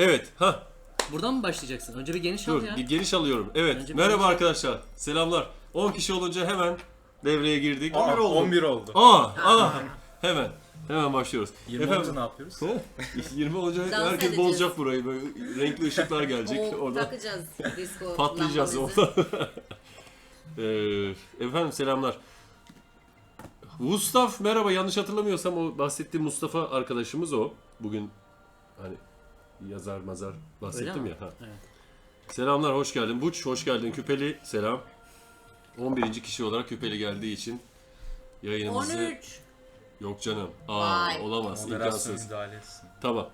Evet. Ha. Buradan mı başlayacaksın? Önce bir geniş al Dur. ya. Bir geniş alıyorum. Evet. Önce bir Merhaba geniş al. arkadaşlar. Selamlar. 10 kişi olunca hemen devreye girdik. 11 oldu. 11 oldu. Aa, aa. Hemen. Hemen başlıyoruz. 20 Efendim? olunca ne yapıyoruz? He? 20 olunca Dans herkes edeceğiz. bozacak burayı. Böyle renkli ışıklar gelecek. O Oradan takacağız disco patlayacağız lambamızı. oradan. ee, efendim selamlar. Mustafa merhaba yanlış hatırlamıyorsam o bahsettiğim Mustafa arkadaşımız o. Bugün hani yazar mazar bahsettim ya. Ha. Evet. Selamlar hoş geldin. Buç hoş geldin. Küpeli selam. 11. kişi olarak Küpeli geldiği için yayınımızı 13. yok canım. Aa Vay. olamaz. Moderasyon imkansız. müdahale etsin. Tamam.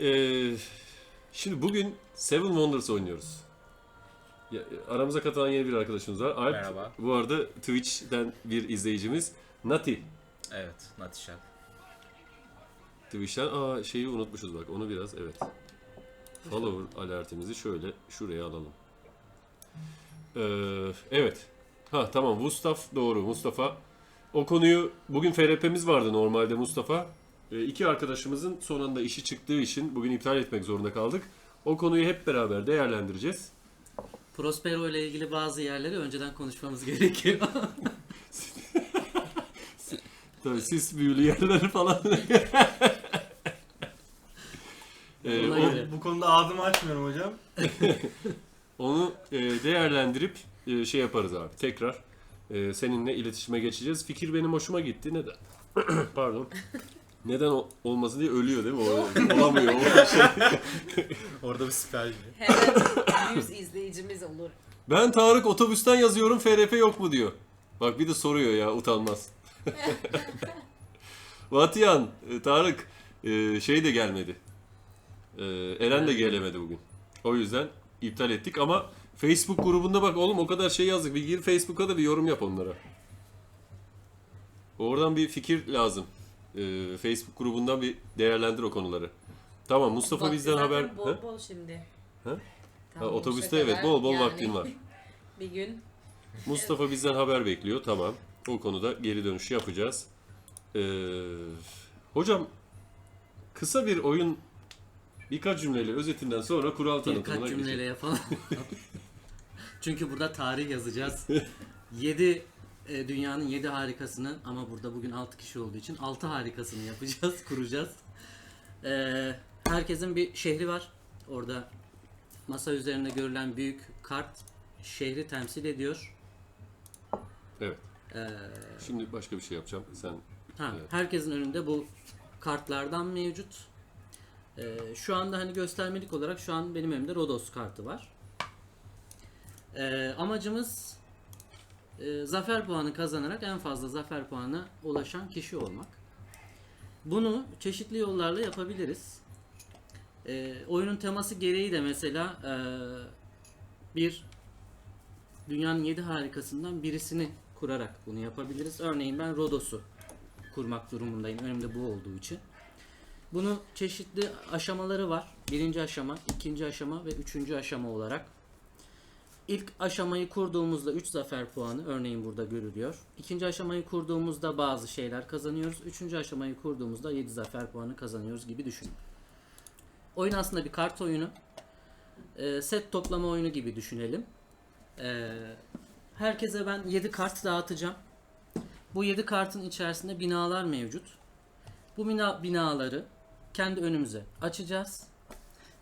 Ee, şimdi bugün Seven Wonders oynuyoruz. Ya, aramıza katılan yeni bir arkadaşımız var. Alp. Merhaba. Bu arada Twitch'ten bir izleyicimiz. Nati. Evet, Natişak. Twitch'ten aa şeyi unutmuşuz bak onu biraz evet. Follower alertimizi şöyle şuraya alalım. Ee, evet. Ha tamam Mustafa doğru Mustafa. O konuyu bugün FRP'miz vardı normalde Mustafa. Ee, iki arkadaşımızın son anda işi çıktığı için bugün iptal etmek zorunda kaldık. O konuyu hep beraber değerlendireceğiz. Prospero ile ilgili bazı yerleri önceden konuşmamız gerekiyor. Tabii sis büyülü yerleri falan. Ee, Ona o- göre. Bu konuda ağzımı açmıyorum hocam. Onu e, değerlendirip e, şey yaparız abi. Tekrar e, seninle iletişime geçeceğiz. Fikir benim hoşuma gitti. Neden? Pardon. Neden o- olmasın diye ölüyor değil mi? O, olamıyor. O şey. Orada bir siper Hemen 100 izleyicimiz olur. Ben Tarık otobüsten yazıyorum FRP yok mu diyor. Bak bir de soruyor ya utanmaz. Vatiyan, e, Tarık e, şey de gelmedi. E, Eren de gelemedi bugün. O yüzden iptal ettik ama Facebook grubunda bak oğlum o kadar şey yazdık. Bir gir Facebook'a da bir yorum yap onlara. Oradan bir fikir lazım. E, Facebook grubundan bir değerlendir o konuları. Tamam Mustafa Vakti bizden zaten haber... Bol Ha? bol şimdi. Ha? Tam Ha, otobüste evet bol bol yani vaktin var. Bir gün Mustafa bizden haber bekliyor. Tamam. O konuda geri dönüş yapacağız. Ee, hocam kısa bir oyun birkaç cümleyle özetinden sonra kural tanıtımına Birkaç geçelim. cümleyle yapalım. Çünkü burada tarih yazacağız. 7 dünyanın 7 harikasını ama burada bugün 6 kişi olduğu için 6 harikasını yapacağız, kuracağız. E, herkesin bir şehri var. Orada masa üzerinde görülen büyük kart şehri temsil ediyor. Evet. E, Şimdi başka bir şey yapacağım. Sen Ha, Evet. herkesin önünde bu kartlardan mevcut. Ee, şu anda hani göstermelik olarak şu an benim elimde Rodos kartı var. Ee, amacımız e, zafer puanı kazanarak en fazla zafer puanına ulaşan kişi olmak. Bunu çeşitli yollarla yapabiliriz. Ee, oyunun teması gereği de mesela e, bir dünyanın 7 harikasından birisini kurarak bunu yapabiliriz. Örneğin ben Rodos'u kurmak durumundayım. Önümde bu olduğu için. Bunun çeşitli aşamaları var. Birinci aşama, ikinci aşama ve üçüncü aşama olarak. İlk aşamayı kurduğumuzda 3 zafer puanı örneğin burada görülüyor. İkinci aşamayı kurduğumuzda bazı şeyler kazanıyoruz. Üçüncü aşamayı kurduğumuzda 7 zafer puanı kazanıyoruz gibi düşünün. Oyun aslında bir kart oyunu. Ee, set toplama oyunu gibi düşünelim. Ee, herkese ben 7 kart dağıtacağım. Bu 7 kartın içerisinde binalar mevcut. Bu bina, binaları kendi önümüze açacağız.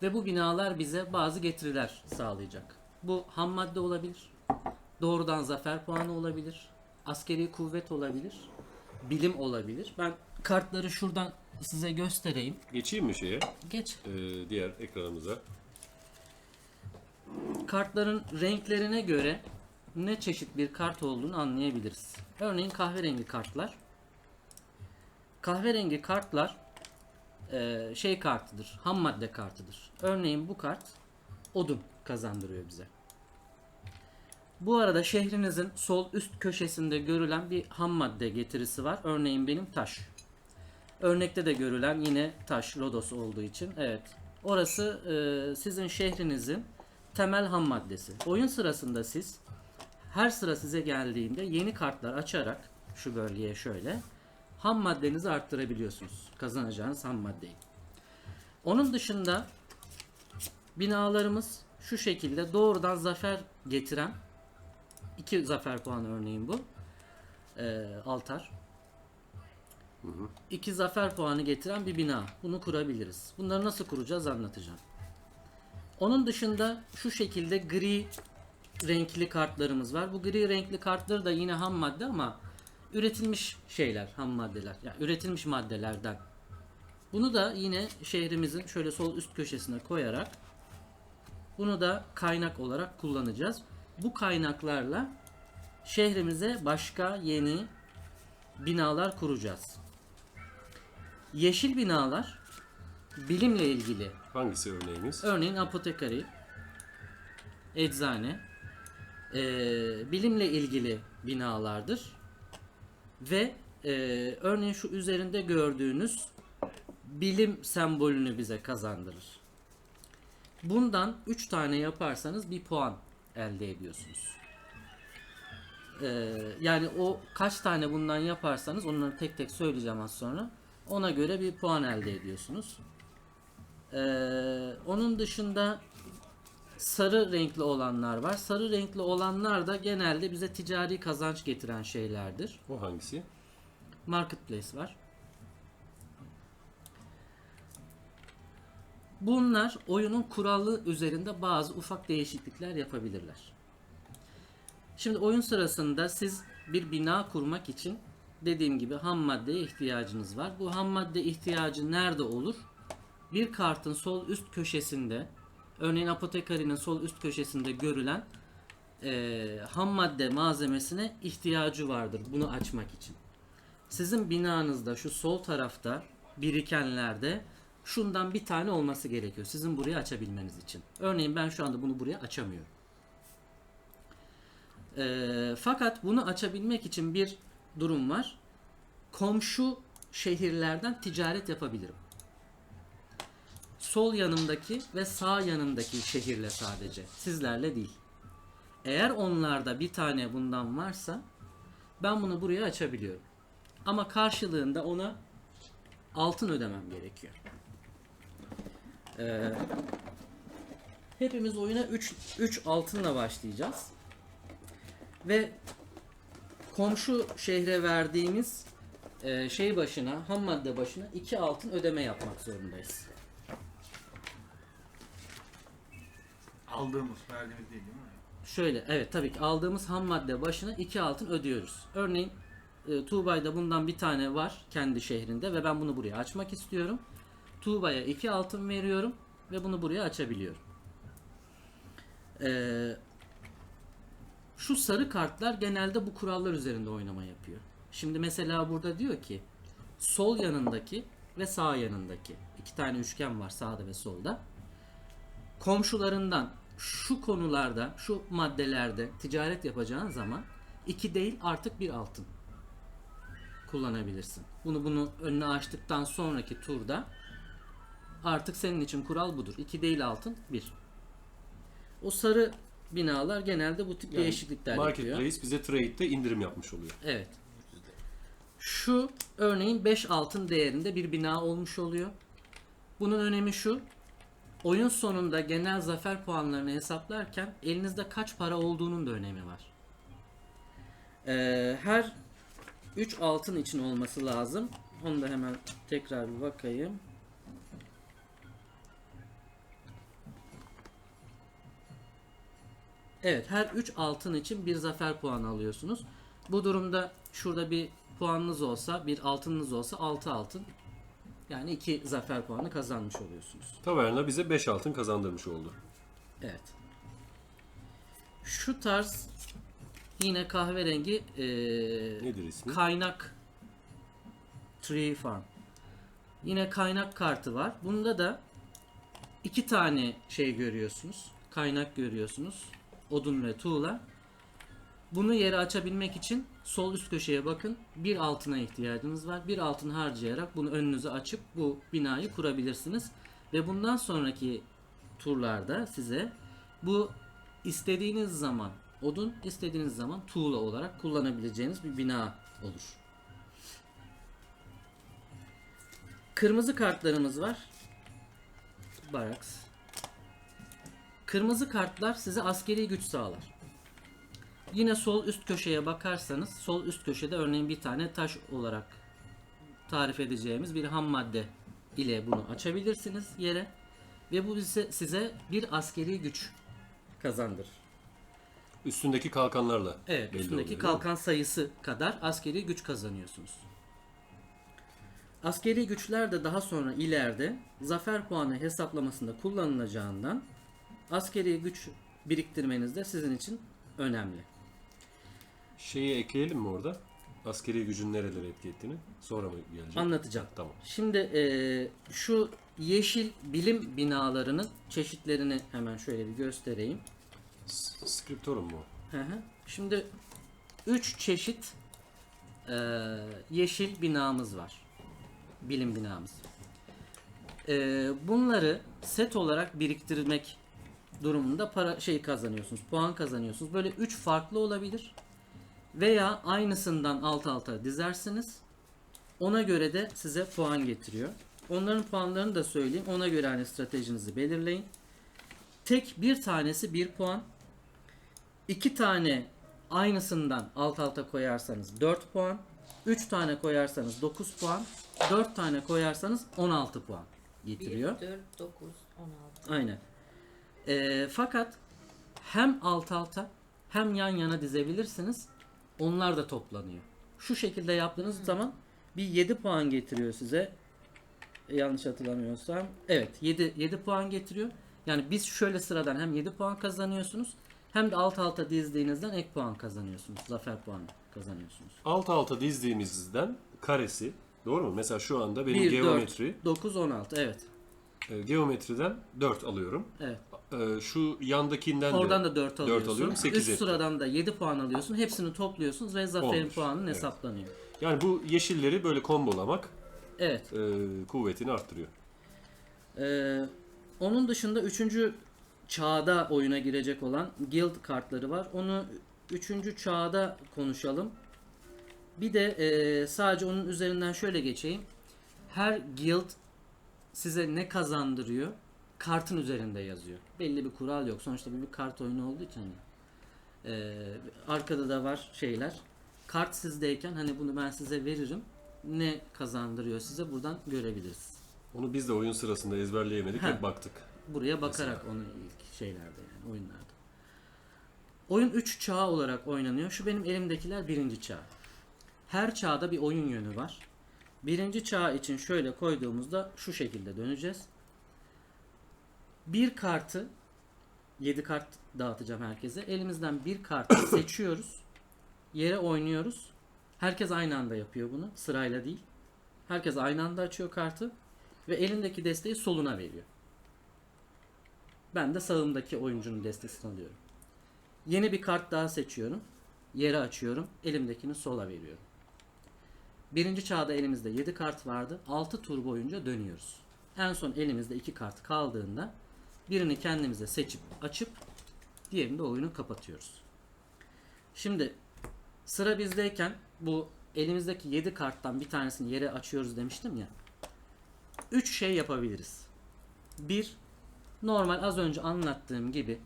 Ve bu binalar bize bazı getiriler sağlayacak. Bu ham madde olabilir. Doğrudan zafer puanı olabilir. Askeri kuvvet olabilir. Bilim olabilir. Ben kartları şuradan size göstereyim. geçeyim mi şeye? Geç. Ee, diğer ekranımıza. kartların renklerine göre ne çeşit bir kart olduğunu anlayabiliriz. Örneğin kahverengi kartlar. Kahverengi kartlar eee, şey kartıdır, ham madde kartıdır. Örneğin bu kart odun kazandırıyor bize. Bu arada şehrinizin sol üst köşesinde görülen bir ham madde getirisi var. Örneğin benim taş. Örnekte de görülen yine taş lodos olduğu için evet. Orası e, sizin şehrinizin temel ham maddesi. Oyun sırasında siz her sıra size geldiğinde yeni kartlar açarak şu bölgeye şöyle ham maddenizi arttırabiliyorsunuz. Kazanacağınız ham maddeyi. Onun dışında binalarımız şu şekilde doğrudan zafer getiren iki zafer puanı örneğin bu. Ee, altar. İki zafer puanı getiren bir bina. Bunu kurabiliriz. Bunları nasıl kuracağız anlatacağım. Onun dışında şu şekilde gri renkli kartlarımız var. Bu gri renkli kartları da yine ham madde ama üretilmiş şeyler, ham maddeler. Yani üretilmiş maddelerden. Bunu da yine şehrimizin şöyle sol üst köşesine koyarak bunu da kaynak olarak kullanacağız. Bu kaynaklarla şehrimize başka yeni binalar kuracağız. Yeşil binalar bilimle ilgili Hangisi örneğimiz? Örneğin apotekari, eczane, eee, bilimle ilgili binalardır. Ve eee, örneğin şu üzerinde gördüğünüz bilim sembolünü bize kazandırır. Bundan 3 tane yaparsanız bir puan elde ediyorsunuz. Eee, yani o kaç tane bundan yaparsanız onları tek tek söyleyeceğim az sonra. Ona göre bir puan elde ediyorsunuz. Ee, onun dışında sarı renkli olanlar var. Sarı renkli olanlar da genelde bize ticari kazanç getiren şeylerdir. O hangisi? Marketplace var. Bunlar oyunun kuralı üzerinde bazı ufak değişiklikler yapabilirler. Şimdi oyun sırasında siz bir bina kurmak için dediğim gibi ham maddeye ihtiyacınız var. Bu ham madde ihtiyacı nerede olur? Bir kartın sol üst köşesinde, örneğin apotekarinin sol üst köşesinde görülen eee, ham madde malzemesine ihtiyacı vardır bunu açmak için. Sizin binanızda şu sol tarafta birikenlerde şundan bir tane olması gerekiyor. Sizin burayı açabilmeniz için. Örneğin ben şu anda bunu buraya açamıyorum. Ee, fakat bunu açabilmek için bir durum var. Komşu şehirlerden ticaret yapabilirim. Sol yanımdaki ve sağ yanımdaki şehirle sadece. Sizlerle değil. Eğer onlarda bir tane bundan varsa ben bunu buraya açabiliyorum. Ama karşılığında ona altın ödemem gerekiyor. Ee, hepimiz oyuna 3 3 altınla başlayacağız. Ve komşu şehre verdiğimiz e, şey başına, ham madde başına 2 altın ödeme yapmak zorundayız. Aldığımız, verdiğimiz değil değil mi? Şöyle evet tabii ki aldığımız ham madde başına 2 altın ödüyoruz. Örneğin e, Tuğba'da bundan bir tane var kendi şehrinde ve ben bunu buraya açmak istiyorum. Tuğba'ya 2 altın veriyorum ve bunu buraya açabiliyorum. Ee, şu sarı kartlar genelde bu kurallar üzerinde oynama yapıyor. Şimdi mesela burada diyor ki sol yanındaki ve sağ yanındaki iki tane üçgen var sağda ve solda komşularından şu konularda, şu maddelerde ticaret yapacağın zaman iki değil artık bir altın kullanabilirsin. Bunu bunu önüne açtıktan sonraki turda artık senin için kural budur. İki değil altın, bir. O sarı binalar genelde bu tip Yani değişiklikler yapıyor. Marketplace bize trade'de indirim yapmış oluyor. Evet. Şu örneğin 5 altın değerinde bir bina olmuş oluyor. Bunun önemi şu. Oyun sonunda genel zafer puanlarını hesaplarken elinizde kaç para olduğunun da önemi var. Ee, her 3 altın için olması lazım. Onu da hemen tekrar bir bakayım. Evet her 3 altın için bir zafer puanı alıyorsunuz. Bu durumda şurada bir puanınız olsa, bir altınınız olsa 6 altın. Yani 2 zafer puanı kazanmış oluyorsunuz. Taverna bize 5 altın kazandırmış oldu. Evet. Şu tarz yine kahverengi eee, Nedir ismi? kaynak Tree Farm. Yine kaynak kartı var. Bunda da iki tane şey görüyorsunuz. Kaynak görüyorsunuz. Odun ve tuğla. Bunu yere açabilmek için sol üst köşeye bakın. Bir altına ihtiyacınız var. Bir altın harcayarak bunu önünüze açıp bu binayı kurabilirsiniz. Ve bundan sonraki turlarda size bu istediğiniz zaman odun, istediğiniz zaman tuğla olarak kullanabileceğiniz bir bina olur. Kırmızı kartlarımız var. Barracks. Kırmızı kartlar size askeri güç sağlar. Yine sol üst köşeye bakarsanız sol üst köşede örneğin bir tane taş olarak tarif edeceğimiz bir ham madde ile bunu açabilirsiniz yere ve bu size, size bir askeri güç kazandırır. Üstündeki kalkanlarla. Evet, belli üstündeki oluyor, kalkan sayısı kadar askeri güç kazanıyorsunuz. Askeri güçler de daha sonra ileride zafer puanı hesaplamasında kullanılacağından askeri güç biriktirmeniz de sizin için önemli. Şeyi ekleyelim mi orada? Askeri gücün nerelere etki ettiğini. Sonra mı gelecek? Anlatacağım. Tamam. Şimdi eee, şu yeşil bilim binalarının çeşitlerini hemen şöyle bir göstereyim. S- Scriptorum mu? Hı hı. Şimdi 3 çeşit eee, yeşil binamız var. Bilim binamız. Eee, bunları set olarak biriktirmek durumunda para şey kazanıyorsunuz. Puan kazanıyorsunuz. Böyle 3 farklı olabilir. Veya aynısından alt alta dizersiniz. Ona göre de size puan getiriyor. Onların puanlarını da söyleyeyim. Ona göre hani stratejinizi belirleyin. Tek bir tanesi 1 puan. İki tane aynısından alt alta koyarsanız 4 puan. 3 tane koyarsanız 9 puan. 4 tane koyarsanız 16 puan 1, getiriyor. 4, 9, 16. Aynen. Ee, fakat hem alt alta hem yan yana dizebilirsiniz. Onlar da toplanıyor. Şu şekilde yaptığınız zaman bir 7 puan getiriyor size. Yanlış hatırlamıyorsam. Evet 7, 7 puan getiriyor. Yani biz şöyle sıradan hem 7 puan kazanıyorsunuz hem de alt alta dizdiğinizden ek puan kazanıyorsunuz. Zafer puanı kazanıyorsunuz. Alt alta dizdiğimizden karesi. Doğru mu? Mesela şu anda benim 1, geometri. 4, 9, 16 evet. e, geometriden 4 alıyorum. Evet. E, şu yandakinden Oradan de da 4 alıyorsun. alıyorum, sekiz Üst etti. sıradan da 7 puan alıyorsun. Hepsini topluyorsunuz ve zaferin Olmuş. puanın Evet. hesaplanıyor. Yani bu yeşilleri böyle kombolamak Evet. e, kuvvetini arttırıyor. Ee, onun dışında 3. çağda oyuna girecek olan guild kartları var. Onu 3. çağda konuşalım. Bir de e, sadece onun üzerinden şöyle geçeyim. Her guild size ne kazandırıyor? Kartın üzerinde yazıyor. Belli bir kural yok. Sonuçta bu bir kart oyunu olduğu için. hani. Ee, arkada da var şeyler. Kart sizdeyken hani bunu ben size veririm. Ne kazandırıyor size buradan görebiliriz. Onu biz de oyun sırasında ezberleyemedik. Ha. Hep baktık. Buraya bakarak onu ilk şeylerde yani oyunlarda. Oyun 3 çağ olarak oynanıyor. Şu benim elimdekiler birinci çağ. Her çağda bir oyun yönü var. Birinci çağ için şöyle koyduğumuzda şu şekilde döneceğiz. Bir kartı 7 kart dağıtacağım herkese. Elimizden bir kartı seçiyoruz. Yere oynuyoruz. Herkes aynı anda yapıyor bunu. Sırayla değil. Herkes aynı anda açıyor kartı ve elindeki desteği soluna veriyor. Ben de sağımdaki oyuncunun destesini alıyorum. Yeni bir kart daha seçiyorum. Yere açıyorum. Elimdekini sola veriyorum. Birinci çağda elimizde 7 kart vardı. 6 tur boyunca dönüyoruz. En son elimizde 2 kart kaldığında birini kendimize seçip açıp diğerini de oyunu kapatıyoruz. Şimdi sıra bizdeyken bu elimizdeki 7 karttan bir tanesini yere açıyoruz demiştim ya. 3 şey yapabiliriz. 1 normal az önce anlattığım gibi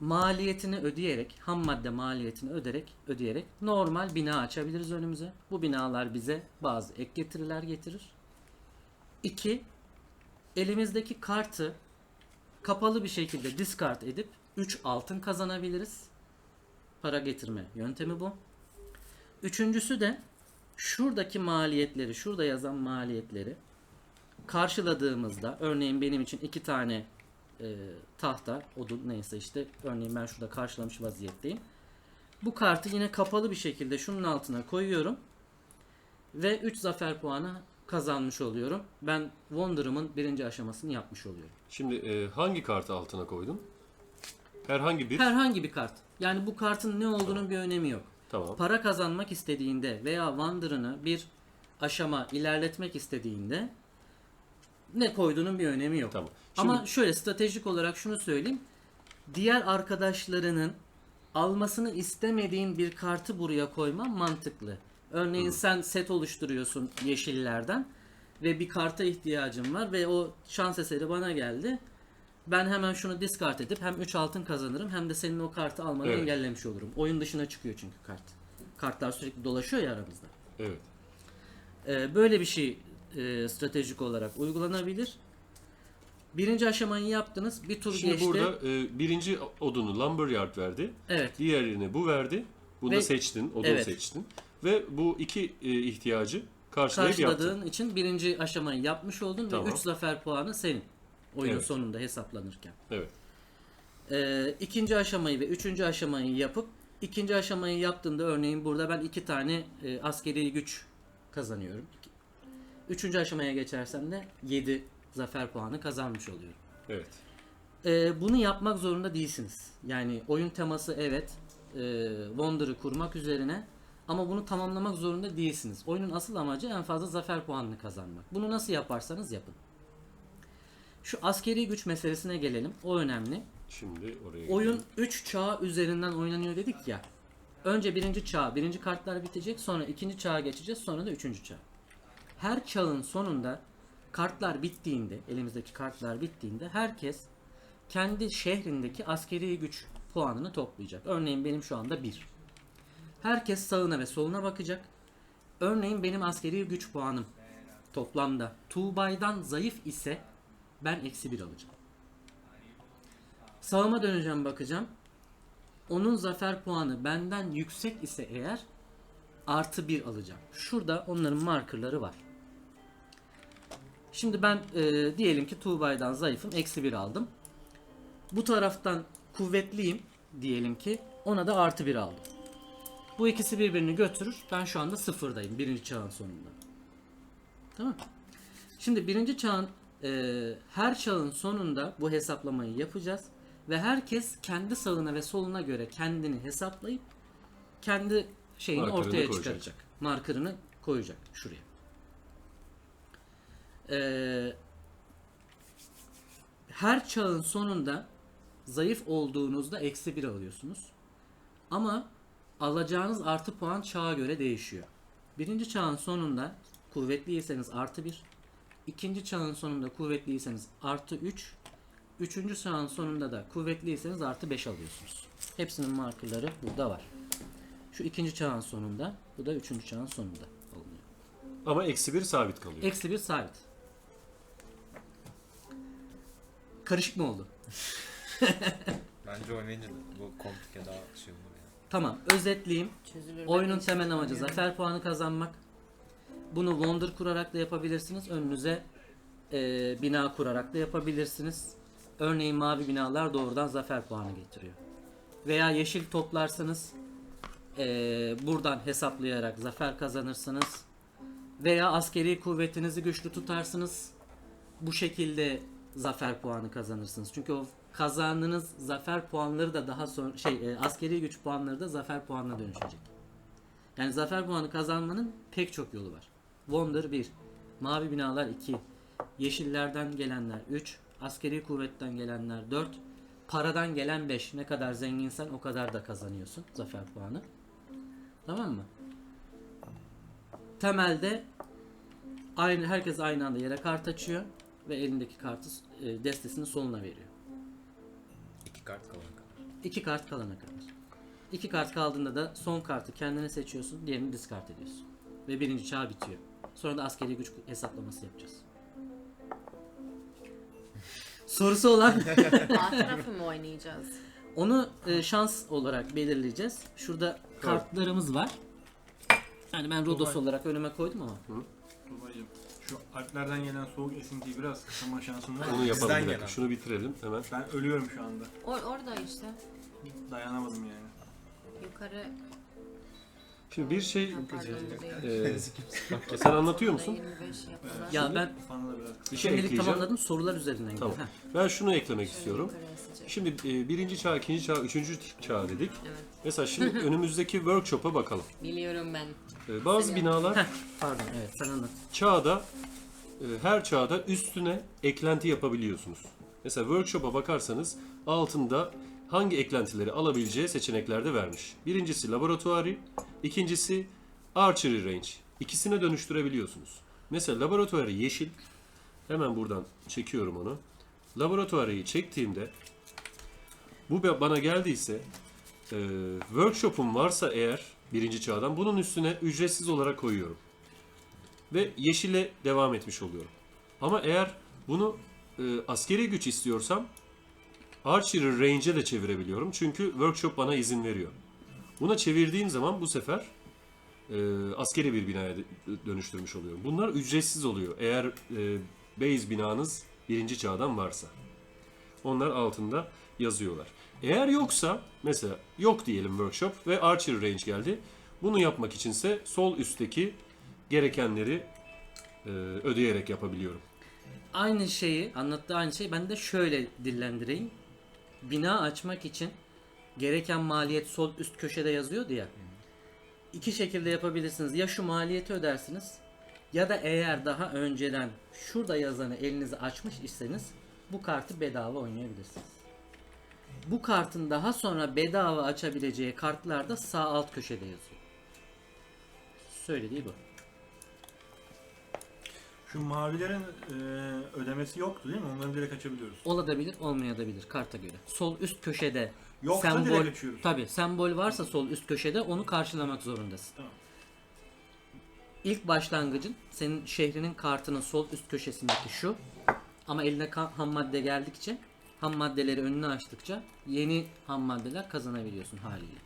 maliyetini ödeyerek, ham madde maliyetini öderek, ödeyerek normal bina açabiliriz önümüze. Bu binalar bize bazı ek getiriler getirir. 2. Elimizdeki kartı kapalı bir şekilde discard edip 3 altın kazanabiliriz. Para getirme yöntemi bu. Üçüncüsü de şuradaki maliyetleri, şurada yazan maliyetleri karşıladığımızda örneğin benim için iki tane e, tahta, odun neyse işte örneğin ben şurada karşılamış vaziyetteyim. Bu kartı yine kapalı bir şekilde şunun altına koyuyorum ve 3 zafer puanı kazanmış oluyorum. Ben Wonder'ımın birinci aşamasını yapmış oluyorum. Şimdi e, hangi kartı altına koydun? Herhangi bir. Herhangi bir kart. Yani bu kartın ne olduğunun bir önemi yok. Tamam. Para kazanmak istediğinde veya Wonder'ını bir aşama ilerletmek istediğinde ne koyduğunun bir önemi yok. Tamam. Ama şöyle stratejik olarak şunu söyleyeyim. Diğer arkadaşlarının almasını istemediğin bir kartı buraya koyman mantıklı. Örneğin sen set oluşturuyorsun yeşillerden ve bir karta ihtiyacın var ve o şans eseri bana geldi. Ben hemen şunu discard edip hem 3 altın kazanırım hem de senin o kartı almanı Evet. engellemiş olurum. Oyun dışına çıkıyor çünkü kart. Kartlar sürekli dolaşıyor ya aramızda. Evet. Ee, böyle bir şey e, stratejik olarak uygulanabilir. Birinci aşamayı yaptınız. Bir tur Şimdi geçti. burada e, birinci odunu Lumberyard verdi. Evet. Diğerini bu verdi. Bunu Ve- seçtin, odun Evet. seçtin. Ve bu iki e, ihtiyacı karşılayıp yaptın. Karşıladığın için birinci aşamayı yapmış oldun Tamam. ve 3 zafer puanı senin. Oyunun Evet. sonunda hesaplanırken. Evet. Ee, ikinci aşamayı ve üçüncü aşamayı yapıp ikinci aşamayı yaptığında örneğin burada ben iki tane e, askeri güç kazanıyorum. Üçüncü aşamaya geçersem de 7 zafer puanı kazanmış oluyorum. Evet. Ee, bunu yapmak zorunda değilsiniz. Yani oyun teması evet e, Wonder'ı kurmak üzerine ama bunu tamamlamak zorunda değilsiniz. Oyunun asıl amacı en fazla zafer puanını kazanmak. Bunu nasıl yaparsanız yapın. Şu askeri güç meselesine gelelim. O önemli. Şimdi oraya Oyun 3 çağ üzerinden oynanıyor dedik ya. Önce birinci çağ, birinci kartlar bitecek. Sonra ikinci çağa geçeceğiz. Sonra da üçüncü çağ. Her çağın sonunda kartlar bittiğinde, elimizdeki kartlar bittiğinde herkes kendi şehrindeki askeri güç puanını toplayacak. Örneğin benim şu anda 1. Herkes sağına ve soluna bakacak. Örneğin benim askeri güç puanım toplamda Tuğbay'dan zayıf ise ben eksi 1 alacağım. Sağıma döneceğim bakacağım. Onun zafer puanı benden yüksek ise eğer artı 1 alacağım. Şurada onların markerları var. Şimdi ben e, diyelim ki Tuğbay'dan zayıfım. Eksi 1 aldım. Bu taraftan kuvvetliyim diyelim ki ona da artı 1 aldım. Bu ikisi birbirini götürür. Ben şu anda sıfırdayım birinci çağın sonunda. Tamam. Şimdi birinci çağın e, her çağın sonunda bu hesaplamayı yapacağız ve herkes kendi sağına ve soluna göre kendini hesaplayıp kendi şeyini Markerını ortaya koyacak. çıkaracak. Markerını koyacak şuraya. Ee, her çağın sonunda zayıf olduğunuzda eksi bir alıyorsunuz. Ama alacağınız artı puan çağa göre değişiyor. Birinci çağın sonunda kuvvetliyseniz artı bir. ikinci çağın sonunda kuvvetliyseniz artı 3. Üçüncü çağın sonunda da kuvvetliyseniz artı 5 alıyorsunuz. Hepsinin markerları burada var. Şu ikinci çağın sonunda, bu da üçüncü çağın sonunda alınıyor. Ama eksi bir sabit kalıyor. Eksi bir sabit. Karışık mı oldu? Bence oynayınca bu komplike daha şey olur. Tamam, özetleyeyim. Çözülür. Oyunun temel amacı zafer puanı kazanmak. Bunu Wonder kurarak da yapabilirsiniz. Önünüze e, bina kurarak da yapabilirsiniz. Örneğin mavi binalar doğrudan zafer puanı getiriyor. Veya yeşil toplarsanız e, buradan hesaplayarak zafer kazanırsınız. Veya askeri kuvvetinizi güçlü tutarsınız. Bu şekilde zafer puanı kazanırsınız. Çünkü o kazandığınız zafer puanları da daha sonra şey e, askeri güç puanları da zafer puanına dönüşecek. Yani zafer puanı kazanmanın pek çok yolu var. Wonder 1, mavi binalar 2, yeşillerden gelenler 3, askeri kuvvetten gelenler 4, paradan gelen 5. Ne kadar zenginsen o kadar da kazanıyorsun zafer puanı. Tamam mı? Temelde aynı herkes aynı anda yere kart açıyor ve elindeki kartı e, destesini soluna veriyor. İki kart kalana kadar. İki kart kalana kadar. İki kart kaldığında da son kartı kendine seçiyorsun, diğerini discard ediyorsun. Ve birinci çağ bitiyor. Sonra da askeri güç hesaplaması yapacağız. Sorusu olan A tarafı mı oynayacağız? onu e, şans olarak belirleyeceğiz. Şurada kartlarımız var. Yani ben Rodos olarak önüme koydum ama. Babacım şu Alplerden gelen soğuk esintiyi biraz kısama şansın var. Onu yapalım Bizden bir dakika. gelen. Şunu bitirelim hemen. Ben ölüyorum şu anda. Or orada işte. Dayanamadım yani. Yukarı. Şimdi bir şey e, sen anlatıyor musun? 25 yapılar. Ya ben. Bir şey şimdilik ekleyeceğim. tamamladım sorular üzerinden Tamam. gidiyor. Ben şunu eklemek istiyorum. Şimdi e, birinci çağ, ikinci çağ, üçüncü çağ dedik. Evet. Mesela şimdi önümüzdeki workshop'a bakalım. Biliyorum ben. E, bazı binalar Heh, pardon evet sen anlat. çağda e, her çağda üstüne eklenti yapabiliyorsunuz. Mesela workshop'a bakarsanız altında hangi eklentileri alabileceği seçeneklerde vermiş. Birincisi laboratuvari, ikincisi archery range. İkisine dönüştürebiliyorsunuz. Mesela laboratuvari yeşil. Hemen buradan çekiyorum onu. laboratuvarı çektiğimde bu bana geldiyse e, workshop'um varsa eğer birinci çağdan bunun üstüne ücretsiz olarak koyuyorum. Ve yeşile devam etmiş oluyorum. Ama eğer bunu e, askeri güç istiyorsam Archer'ı range'e de çevirebiliyorum. Çünkü workshop bana izin veriyor. Buna çevirdiğim zaman bu sefer e, askeri bir binaya dönüştürmüş oluyorum. Bunlar ücretsiz oluyor. Eğer e, base binanız birinci çağdan varsa. Onlar altında yazıyorlar. Eğer yoksa mesela yok diyelim workshop ve Archer range geldi. Bunu yapmak içinse sol üstteki gerekenleri e, ödeyerek yapabiliyorum. Aynı şeyi, anlattığı aynı şeyi ben de şöyle dillendireyim. Bina açmak için gereken maliyet sol üst köşede yazıyordu ya. İki şekilde yapabilirsiniz. Ya şu maliyeti ödersiniz ya da eğer daha önceden şurada yazanı elinize açmış iseniz bu kartı bedava oynayabilirsiniz. Bu kartın daha sonra bedava açabileceği kartlar da sağ alt köşede yazıyor. Söylediği bu. Şu mavilerin e, ödemesi yoktu değil mi? Onları direkt açabiliyoruz. Olabilir, olmayabilir karta göre. Sol üst köşede Yoksa sembol direkt açıyoruz. tabi sembol varsa sol üst köşede onu karşılamak zorundasın. Tamam. İlk başlangıcın senin şehrinin kartının sol üst köşesindeki şu. Ama eline ham madde geldikçe ham maddeleri önüne açtıkça yeni ham maddeler kazanabiliyorsun haliyle.